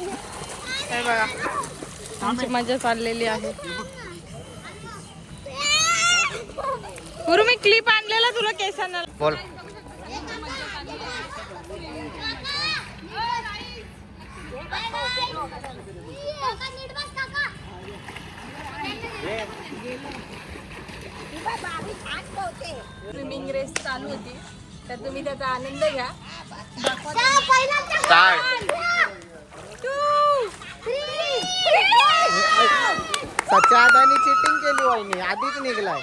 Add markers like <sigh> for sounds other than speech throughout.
हे बघा. आमची मजा चाललेली आहे. गुरु मी क्लिप आणलेला तुला केसांना. बोल. स्विमिंग रेस चालू होती. तर तुम्ही त्याचा आनंद घ्या. सच्चा अदानी चिटिंग केली वहिनी आधीच निघलाय.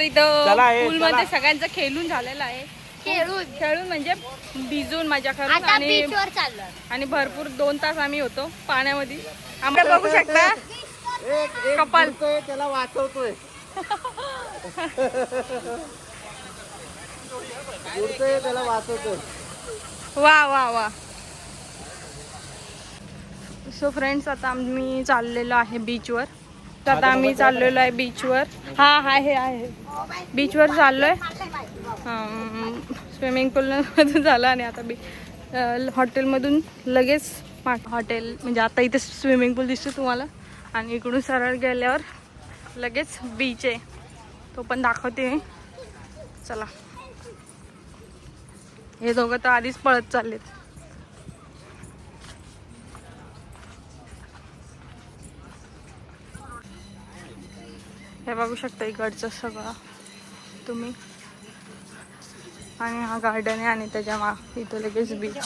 इथं पूल मध्ये सगळ्यांचं खेळून झालेलं आहे. खेळून. खेळून म्हणजे भिजून मजा करून आता आणि आणि भरपूर दोन तास आम्ही होतो पाण्यामध्ये. आम्ही बघू शकता. कपाल. बुडतोय, त्याला वाचवतोय. <laughs> बुडतोय त्याला वाचवतोय वा वा वा. सो फ्रेंड्स आता आम्ही चाललेलो आहे बीचवर तर आता आम्ही चाललेलो आहे बीचवर हा आहे आहे. बीचवर चाललोय. स्विमिंग पूलमधून झालं आणि आता बी हॉटेलमधून लगेच हॉटेल म्हणजे आता इथे स्विमिंग पूल दिसतो तुम्हाला. आणि इकडून सरळ गेल्यावर लगेच बीच आहे. तो पण दाखवते. चला. हे दोघं तर आधीच पळत चाललेत. हे बघू शकता इकडचं सगळं. तुम्ही. आणि हा गार्डन आहे आणि त्याच्या मा इथं लगेच बीच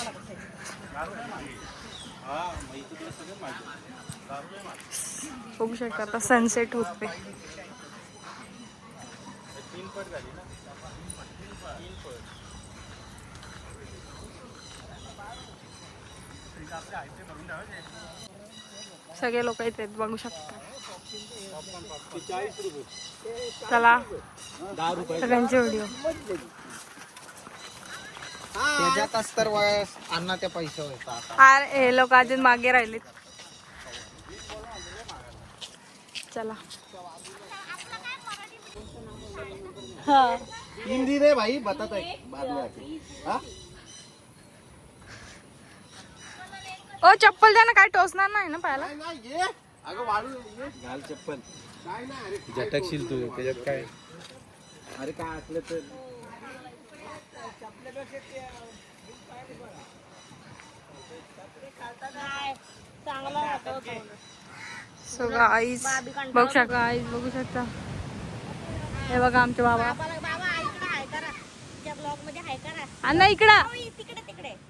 बघू शकता आता सनसेट होते सगळे लोक इथे बघू शकता. चला. सगळ्यांचे व्हिडिओ त्याच्यातच तर वयस अन्नाच्या पैसे अरे हे लोक अजून मागे राहिलेत. चला. हा. हिंदी रे भाई बतात आहे बाद में आके. हा? ओ चप्पल द्या ना काय टोचणार नाही ना पायाला? नाही, नाही, ये. अगं वाळू ये. घाल चप्पल. नाही ना अरे झटकशील तू त्याच्यात काय? अरे काय असलं तर. सो गाईज बघू शकता. गाईज बघू शकता. हे बघा आमचे बाबा. बाबा करा त्या ब्लॉगमध्ये हाय करा अण्णा इकडा. तिकडे तिकडे. हाय करा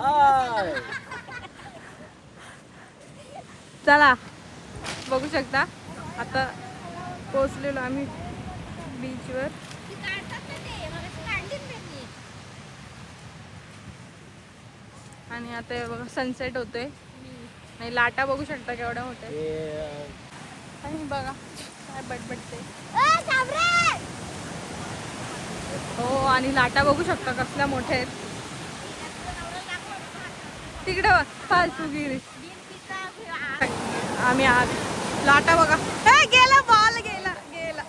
हाय. चला बघू शकता आता पोचलेलो आम्ही बीचवर आणि आता बघा सनसेट होतोय आणि लाटा बघू शकता केवढ्या मोठ्या आहेत. हे, आणि बघा काय बटबटते ए, साबरे! हो आणि लाटा बघू शकता कसल्या मोठ्या आहेत तिकडे बघ, फालतू गिरी. आम्ही आत लाटा बघा. गेला बॉल गेला गेला.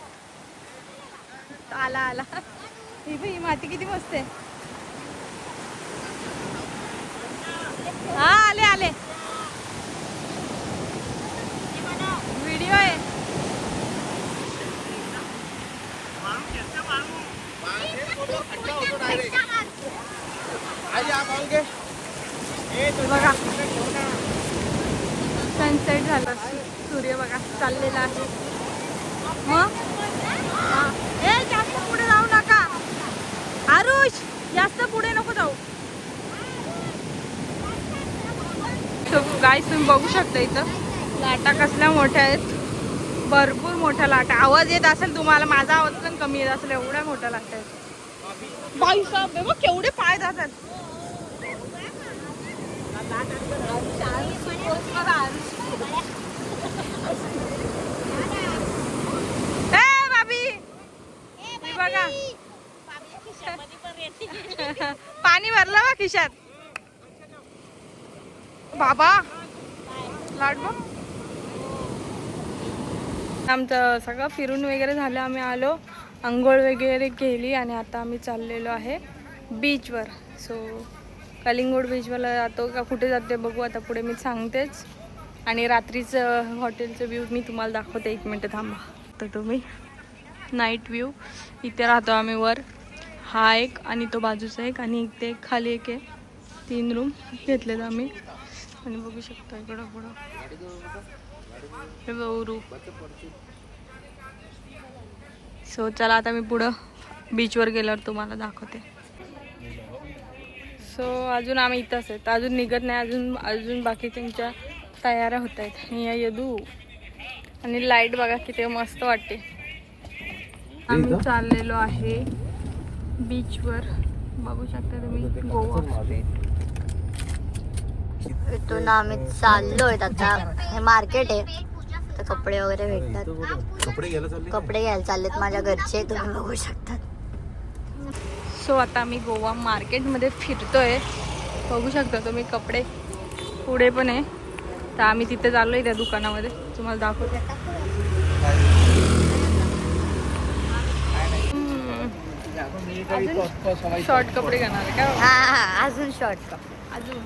आला आला. ही बघ, ही माती किती मस्त आहे. हा आले आले. व्हिडिओ आहे. आई, बघा सनसेट झाला. सूर्य बघा चाललेला आहे. मग? ए जास्त पुढे जाऊ नका. आरुष जास्त पुढे नको जाऊ. गाय तुम्ही बघू शकता इथं. लाटा कसल्या मोठ्या आहेत. भरपूर मोठ्या लाटा. आवाज येत असेल तुम्हाला माझा आवाज पण कमी येत असेल. एवढ्या मोठ्या लाटा आहेत. बाई साहेब केवढे पाय जातात. <laughs> पाणी भरलं बा खिशात. बाबा आमचं सगळं फिरून वगैरे झालं आम्ही आलो. आंघोळ वगैरे केली आणि आता आम्ही चाललेलो आहे बीचवर सो कलिंगूड बीचवाला जातो का? कुठे जाते बघू आता पुढे मी सांगतेच. आणि रात्रीचं हॉटेलचं व्ह्यू मी तुम्हाला दाखवते. एक मिनटं थांबा. तर तुम्ही नाईट व्ह्यू इथे राहतो आम्ही वर. हा एक आणि तो बाजूचा एक आणि इथे एक खाली एक आहे. तीन रूम घेतलेत आम्ही. आणि बघू शकतो इकडं पुढं. हे बघू रूम सो चला आता मी पुढं बीचवर गेल्यावर तुम्हाला दाखवते. सो अजून आम्ही इथंच आहेत. अजून निघत नाही अजून अजून बाकीच्यांच्या तयाऱ्या होत आहेत. आणि या यदू. आणि लाइट बघा किती मस्त वाटते. आम्ही चाललेलो आहे बीचवर बघू शकता तुम्ही गोवा. इथून आम्ही चाललोय आता. हे मार्केट आहे. तर कपडे वगैरे भेटतात. कपडे घ्यायला चाललेत माझ्या घरचे तुम्ही बघू शकता. सो आता आम्ही गोवा मार्केटमध्ये फिरतोय. बघू शकता तुम्ही कपडे पुढे पण आहे. तर आम्ही तिथे चाललोय त्या दुकानामध्ये. तुम्हाला दाखवते. शॉर्ट कपडे घेणार आहे का? अजून शॉर्ट अजून.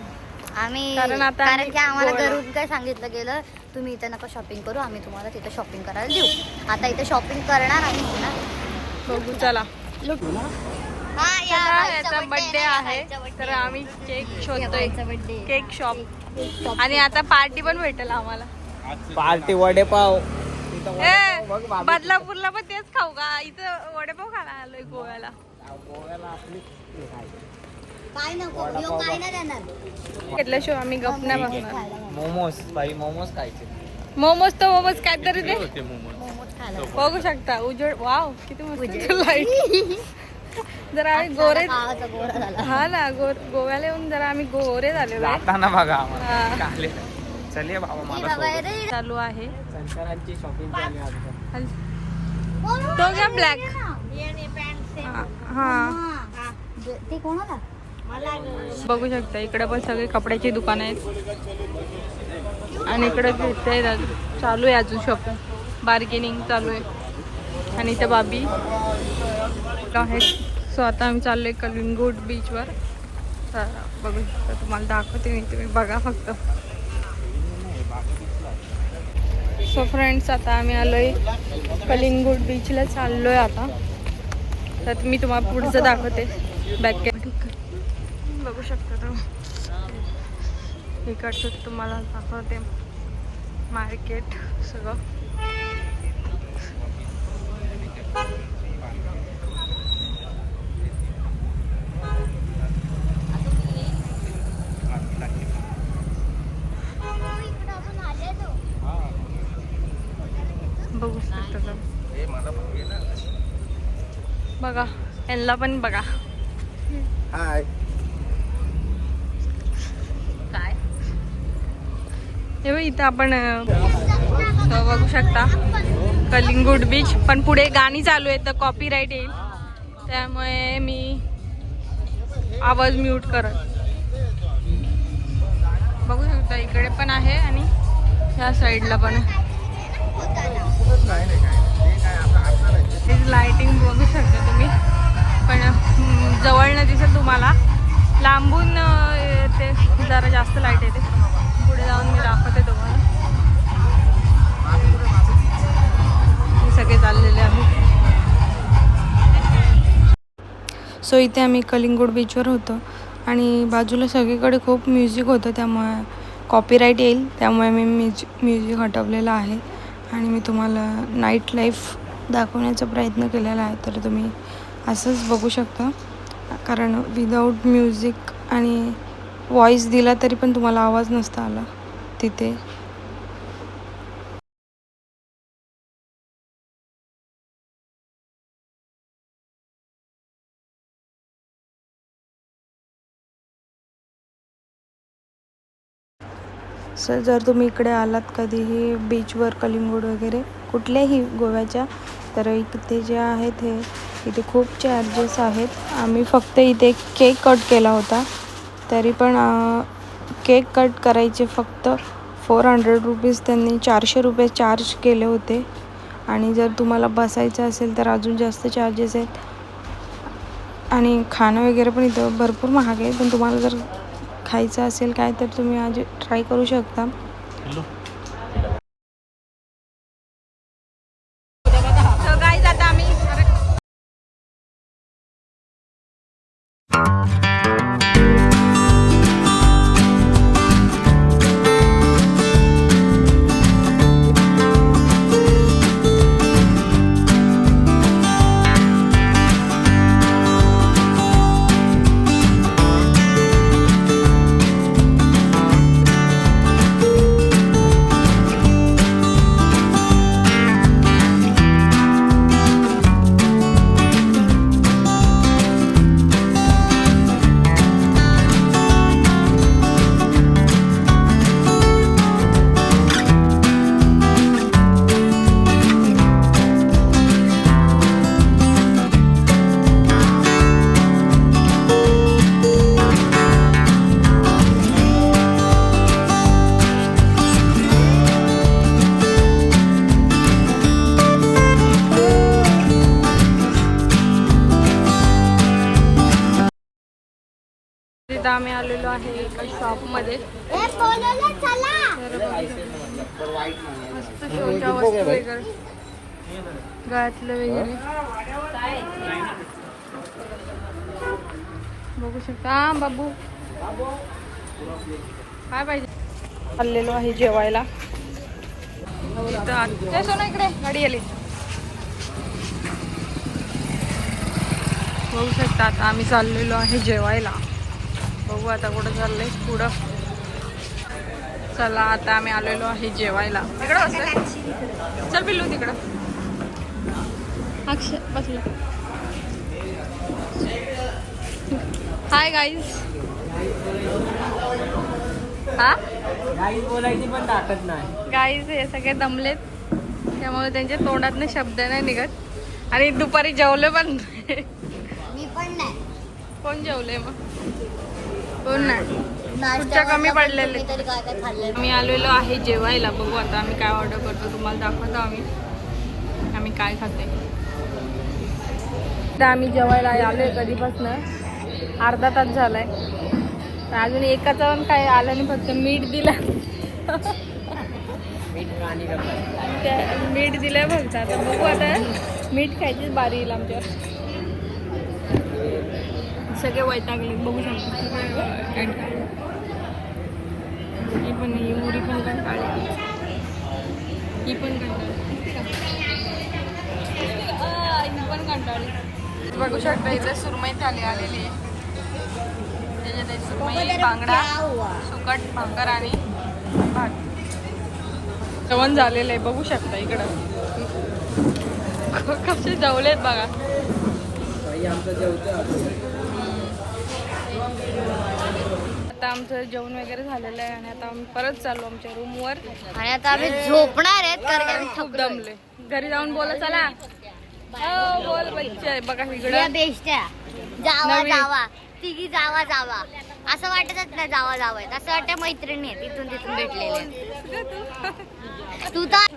आम्ही कारण आता कारण आम्ही की आम्हाला घरून काय सांगितलं गेलं तुम्ही इथं नका शॉपिंग करू आम्ही तुम्हाला तिथं शॉपिंग करायला देऊ. आता इथं शॉपिंग करणार पुन्हा बघू चला. हा, याचा बर्थडे आहे. तर. आम्ही केक शोधतोय. Cake shop. आणि आता पार्टी पण भेटेल आम्हाला. पार्टी वडेपाव. बदलापूरला पण तेच खाऊ का? इथं वडेपाव खायला आलोय गोव्याला. घेतल्याशिवाय आम्ही गप नाही बसणार. मोमोज बाई मोमोज खायचे. मोमोज तर मोमोज काय तरी खायला. बघू शकता उजेड वाव किती मस्त लाइट <laughs> जरा आम्ही गोरे गावाचा गोरा झाला. हा ना गोर गोव्याला येऊन जरा आम्ही गोरे झालेलो आहे. जाताना बघा मला सोबत. रे. चालू आहे. संसारांची शॉपिंग झाली आमच्या हल- तो घ्या ब्लॅक हा. हा. ते कोणाला? बघू शकता इकडे पण सगळे कपड्याची दुकान आहेत. आणि इकडे घेते चालू आहे अजून शॉपिंग बार्गेनिंग चालू आहे. आणि इथे बाबी आहेत. सो आता आम्ही चाललो आहे कलिंगूट बीचवर तर बघू शकता तुम्हाला दाखवते मी तुम्ही बघा फक्त. सो फ्रेंड्स आता आम्ही आलो आहे कलिंगूट बीचला चाललो आहे आता. तर मी तुम्हाला पुढचं दाखवते. बॅक बघू शकता तुम्ही. इकडचं तुम्हाला दाखवते. मार्केट सगळं बघू शकता तुम्ही. बघा यांना पण बघा. हाय काय? हे इथं आपण बघू शकता. कलिंगूट बीच पण पुढे गाणी चालू आहे तर कॉपीराईट येईल. त्यामुळे मी आवाज म्यूट करत. बघू शकता इकडे पण आहे आणि ह्या साईडला पण. आहे लाइटिंग बघू शकता तुम्ही. पण जवळनं दिसेल तुम्हाला. लांबून ते जरा जास्त लाइट येते. पुढे जाऊन मी दाखवते तुम्हाला. हे सगळे चाललेले आम्ही. सो इथे आम्ही कलिंगूड बीचवर होतो. आणि बाजूला सगळीकडे खूप म्युझिक होतं. त्यामुळे कॉपीराईट येईल. त्यामुळे मी म्युज म्युझिक हटवलेलं आहे. आणि मी तुम्हाला नाईट लाईफ दाखवण्याचा प्रयत्न केलेला आहे तर तुम्ही असंच बघू शकता. कारण विदाऊट म्युझिक आणि वॉईस दिला तरी पण तुम्हाला आवाज नसता आला तिथे. सर जर तुम्ही इकडे आलात कधीही बीचवर कलिंगूड वगैरे कुठल्याही गोव्याच्या तर इथे जे आहेत हे इथे खूप चार्जेस आहेत. आम्ही फक्त इथे केक कट केला होता. तरी पण केक कट करायचे फक्त फोर हंड्रेड रुपीज त्यांनी चारशे रुपये चार्ज केले होते. आणि जर तुम्हाला बसायचं असेल तर अजून जास्त चार्जेस आहेत. आणि खाणं वगैरे पण इथं भरपूर महाग आहे. पण तुम्हाला जर खायचं असेल काय तर तुम्ही आज ट्राय करू शकता. तिथं आम्ही आलेलो आहे एका शॉपमध्ये मस्त शोच्या वस्तू वगैरे. गळ्यातलं वगैरे. बघू शकता. हा बाबू. काय पाहिजे? चाललेलो आहे जेवायला. आत- सोना इकडे गाडी आली. बघू शकता आता आम्ही चाललेलो आहे जेवायला. बघू आता कुठं चाललंय पुढं. चला आता आम्ही आलेलो आहे जेवायला. तिकडं बसलं चल. पिल्लू तिकडं. अक्षय बसलं. हाय गाईज हा? बोलायची पण ताकद नाही गाईज हे सगळे दमलेत. त्यामुळे त्यांच्या तोंडातनं शब्द नाही निघत. आणि दुपारी जेवले पण नाही. मी पण नाही. कोण जेवले मग? कोण नाही नाश्त्यावर कमी पडलेले. आम्ही आलेलो आहे जेवायला. बघू आता आम्ही काय ऑर्डर करतो. तुम्हाला दाखवतो आम्ही. आम्ही काय खाते. तर आम्ही जेवायला आलोय कधीपासून. अर्धा तास झालाय. तर अजून एकाचा पण काय आलं नाही फक्त मीठ दिलं. मीठ दिलंय फक्त. आता बघू आता. मीठ खायचीच बारी येईल आमच्यावर. सगळे वैतागले बघू शकतो. ही पण ही उरी पण कंटाळली ही पण कंटाळली. ही पण कंटाळली. बघू शकता इथे सुरमई थाली आलेली आहे. त्याच्यात आहे सुरमई बांगडा सुकट भाकर आणि भात. जेवण झालेलं आहे बघू शकता इकडं. कसे जेवलेत बघा. आमचं जेवतो आता आमचं जेवण वगैरे झालेलं आहे आणि आता आम्ही परत चाललो आमच्या रूमवर. आणि आता आम्ही झोपणार आहेत कारण की आम्ही खूप थकलोय. दमले घरी जाऊन बोला चला. हो, बोल बच्चे बघा या इकडं. बेस्ट आहे जावा नवीन. जावा. तिघी जावा जावा. असं वाटतच नाही जावा जावा असं वाटतं मैत्रिणी आहे तिथून तिथून भेटलेले तू तर